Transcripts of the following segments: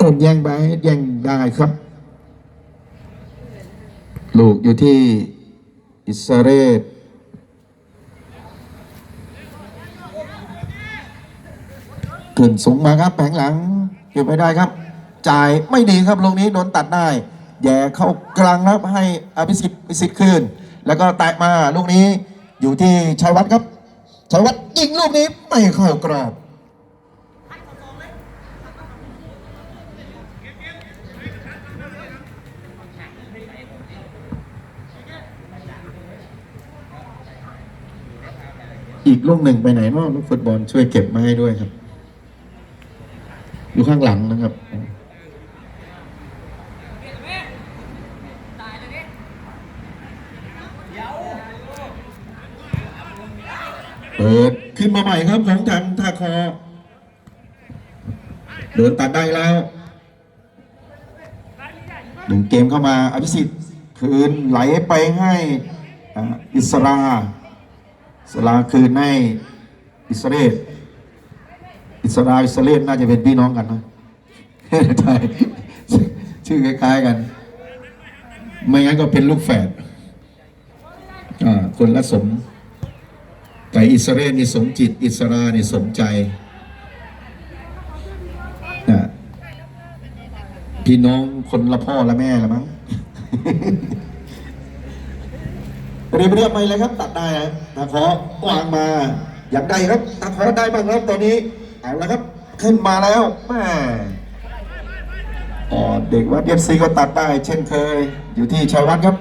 ต้นแย่งไปแย่งได้ครับ ลูกอยู่ที่อิสราเอลขึ้นสูงมาครับแผงหลังเก็บไม่ได้ครับ จ่ายไม่ดีครับลงนี้โดนตัดได้ แย่เข้ากลางครับให้อภิสิทธิ์พิสิทธิ์คืน แล้วก็แตะมาลูกนี้อยู่ที่ชัยวัฒน์ครับชัยวัฒน์ยิงลูกนี้ไม่เข้ากรอบ อีกลูกหนึ่งไปไหนนาะลูกฟุตบอลช่วยเก็บมาให้ด้วยครับ อยู่ข้างหลังนะครับเปิดขึ้นมาใหม่ครับของทางท่าคอ เดินตัดได้แล้วหนึ่งเกมเข้ามาอภิสิทธิ์คืนไหลไปให้อิสรา สราคืนให้อิสราเอลอิสราอิสราเอลน่าจะเป็นพี่น้องกันนะใช่ชื่อคล้าย ๆกัน ไม่งั้นก็เป็นลูกแฝดอ่าคนละสม แต่อิสราเอลนี่สมจิต อิสราเนี่สมใจนะพี่น้องคนละพ่อละแม่ละมั้ง เรียบเรียบไปเลยครับ ตัดได้นะตาขอวางมา อยากได้ครับตาขอได้บ้างครับตอนนี้เอาละครับ ขึ้นมาแล้วแม่อ๋อเด็กวัดเอฟซีก็ตัดได้เช่นเคย อยู่ที่ชัยวัฒน์ครับ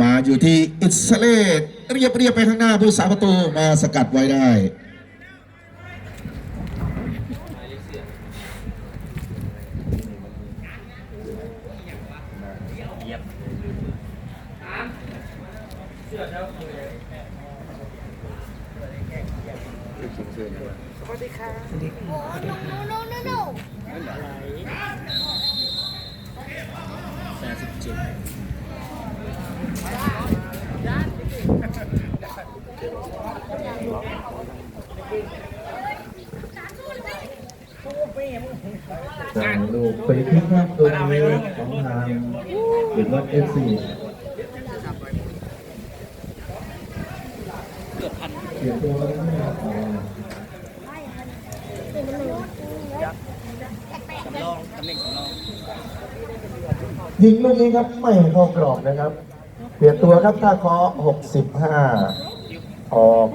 มาอยู่ที่อิสราเอลเรียบเรียบไปข้างหน้าผู้สาประตูมาสกัดไว้ได้ ยบสวัสดีค่ะโอ้โนโนโนโนโนอะไรแปดสิบเจ็ดากลูกไปที่ครับตัวนี้ของทางเด็กวัดเอฟซีเสียตัวแล้วไม่ออกยิงลูกนี้ครับไม่เข้ากรอบนะครับ เปลี่ยนตัวครับท่าเคอ65 ออก